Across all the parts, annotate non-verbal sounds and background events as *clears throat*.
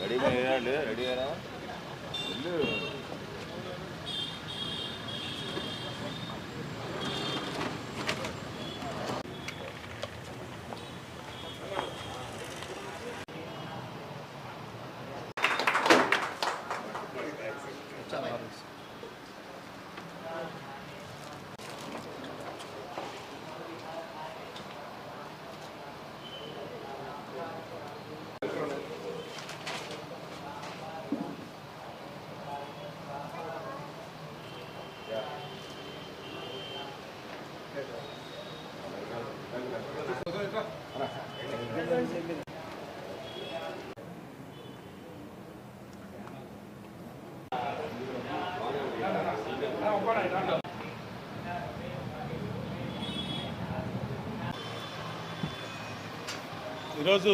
Ready అయ్యాడు ready ఈరోజు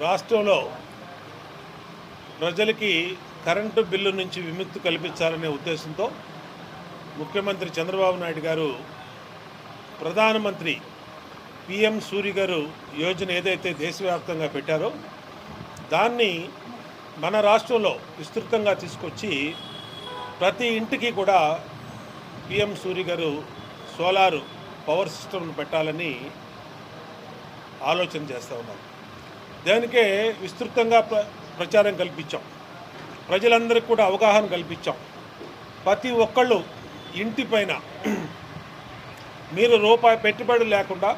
రాష్ట్రంలో ప్రజలకి కరెంటు బిల్లు నుంచి విముక్తి కల్పించాలనే ఉద్దేశంతో ముఖ్యమంత్రి చంద్రబాబు నాయుడు గారు ప్రధానమంత్రి పిఎం సూరి గారు యోజన ఏదైతే దేశవ్యాప్తంగా పెట్టారో దాన్ని మన రాష్ట్రంలో విస్తృతంగా తీసుకొచ్చి ప్రతి ఇంటికి కూడా పిఎం సూరి గారు సోలారు పవర్ సిస్టమ్ను పెట్టాలని ఆలోచన చేస్తూ ఉన్నాం దానికే విస్తృతంగా ప్ర ప్రచారం కల్పించాం. ప్రజలందరికీ కూడా అవగాహన కల్పించాం. ప్రతి ఒక్కళ్ళు ఇంటిపైన *clears throat* మీరు రూపాయి పెట్టుబడి లేకుండా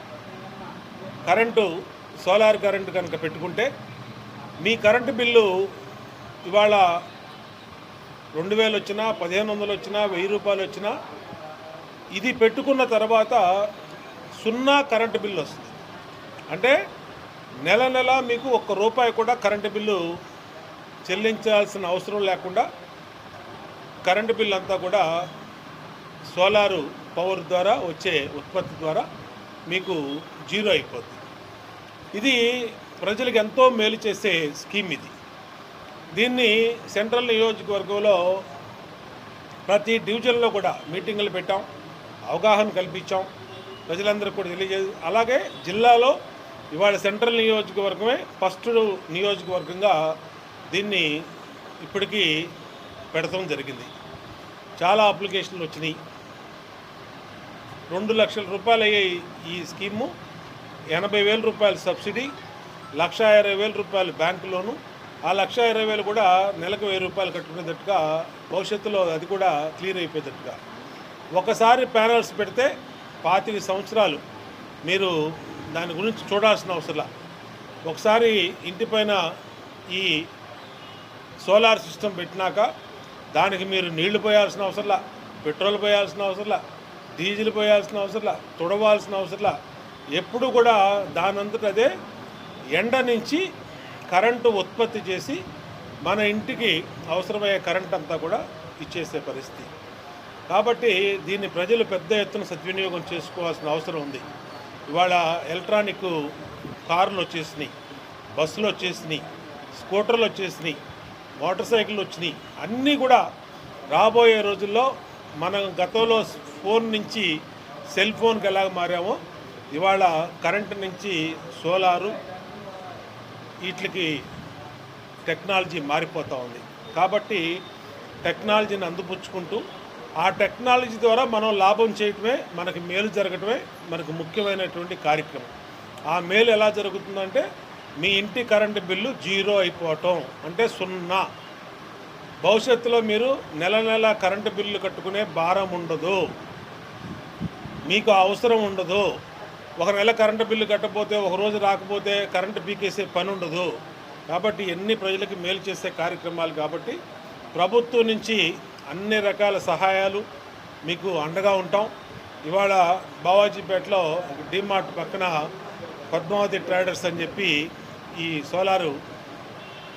కరెంటు సోలార్ కరెంటు కనుక పెట్టుకుంటే మీ కరెంటు బిల్లు ఇవాళ రెండు వేలు వచ్చినా పదిహేను వందలు వచ్చినా వెయ్యి రూపాయలు వచ్చినా ఇది పెట్టుకున్న తర్వాత సున్నా కరెంటు బిల్లు వస్తుంది. అంటే నెల నెల మీకు ఒక్క రూపాయి కూడా కరెంటు బిల్లు చెల్లించాల్సిన అవసరం లేకుండా కరెంటు బిల్లు అంతా కూడా సోలారు పవర్ ద్వారా వచ్చే ఉత్పత్తి ద్వారా మీకు జీరో అయిపోతుంది ఇది ప్రజలకు ఎంతో మేలు చేసే స్కీమ్ ఇది. దీన్ని సెంట్రల్ నియోజకవర్గంలో ప్రతి డివిజన్లో కూడా మీటింగులు పెట్టాం అవగాహన కల్పించాం. ప్రజలందరూ కూడా తెలియజే అలాగే జిల్లాలో ఇవాళ సెంట్రల్ నియోజకవర్గమే ఫస్ట్ నియోజకవర్గంగా దీన్ని ఇప్పటికీ పెడతాం జరిగింది. చాలా అప్లికేషన్లు వచ్చినాయి. రెండు లక్షల రూపాయలు అయ్యే ఈ స్కీము. ఎనభై వేల రూపాయల సబ్సిడీ లక్ష ఇరవై వేల రూపాయలు బ్యాంకు లోను. ఆ లక్ష ఇరవై వేలు కూడా నెలకు వెయ్యి రూపాయలు కట్టుకునేటట్టుగా భవిష్యత్తులో అది కూడా క్లియర్ అయిపోయేటట్టుగా. ఒకసారి ప్యానల్స్ పెడితే పాతిక సంవత్సరాలు మీరు దాని గురించి చూడాల్సిన అవసరం ఒకసారి ఇంటిపైన ఈ సోలార్ సిస్టమ్ పెట్టినాక దానికి మీరు నీళ్ళు పోయాల్సిన అవసరంలా పెట్రోల్ పోయాల్సిన అవసరంలా డీజిల్ పోయాల్సిన అవసరంలా తుడవాల్సిన అవసరంలా ఎప్పుడు కూడా దానంతట అదే ఎండ నుంచి కరెంటు ఉత్పత్తి చేసి మన ఇంటికి అవసరమయ్యే కరెంట్ అంతా కూడా ఇచ్చేసే పరిస్థితి. కాబట్టి దీన్ని ప్రజలు పెద్ద ఎత్తున సద్వినియోగం చేసుకోవాల్సిన అవసరం ఉంది. ఇవాళ ఎలక్ట్రానిక్ కార్లు వచ్చేసినాయి బస్సులు వచ్చేసినాయి స్కూటర్లు వచ్చేసినాయి మోటార్ సైకిల్ వచ్చినాయి. అన్నీ కూడా రాబోయే రోజుల్లో మనం గతంలో ఫోన్ నుంచి సెల్ ఫోన్కి ఎలాగ మారామో ఇవాళ కరెంటు నుంచి సోలారు వీటికి టెక్నాలజీ మారిపోతూ ఉంది. కాబట్టి టెక్నాలజీని అందిపుచ్చుకుంటూ ఆ టెక్నాలజీ ద్వారా మనం లాభం చేయటమే మనకి మేలు జరగటమే మనకు ముఖ్యమైనటువంటి కార్యక్రమం. ఆ మేలు ఎలా జరుగుతుందంటే మీ ఇంటి కరెంటు బిల్లు జీరో అయిపోవటం అంటే సున్నా. భవిష్యత్తులో మీరు నెల నెల కరెంటు బిల్లు కట్టుకునే భారం ఉండదు. మీకు అవసరం ఉండదు. ఒక నెల కరెంటు బిల్లు కట్టకపోతే ఒక రోజు రాకపోతే కరెంటు పీకేసే పని ఉండదు. కాబట్టి ఎన్ని ప్రజలకు మేలు చేసే కార్యక్రమాలు కాబట్టి ప్రభుత్వం నుంచి అన్ని రకాల సహాయాలు మీకు అండగా ఉంటాం. ఇవాళ బావాజీపేటలో డిమార్ట్ పక్కన పద్మావతి ట్రేడర్స్ అని చెప్పి ఈ సోలారు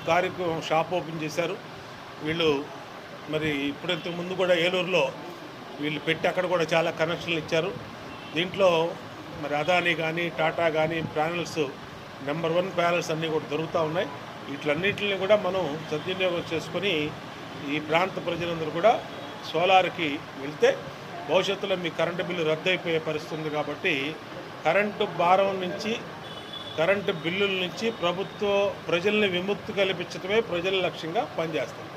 కార్యక్రమం షాప్ ఓపెన్ చేశారు. వీళ్ళు మరి ఇప్పుడంత ముందు కూడా ఏలూరులో వీళ్ళు పెట్టి అక్కడ కూడా చాలా కనెక్షన్లు ఇచ్చారు. దీంట్లో మరి అదానీ కానీ టాటా కానీ ప్యానల్స్ నెంబర్ వన్ ప్యానల్స్ అన్నీ కూడా దొరుకుతూ ఉన్నాయి. వీటిలన్నింటిని కూడా మనం సద్వినియోగం చేసుకొని ఈ ప్రాంత ప్రజలందరూ కూడా సోలార్కి వెళ్తే భవిష్యత్తులో మీ కరెంటు బిల్లు రద్దయిపోయే పరిస్థితి ఉంది కాబట్టి కరెంటు భారం నుంచి కరెంటు బిల్లుల నుంచి ప్రభుత్వ ప్రజల్ని విముక్తి కల్పించడమే ప్రజల లక్ష్యంగా పనిచేస్తుంది.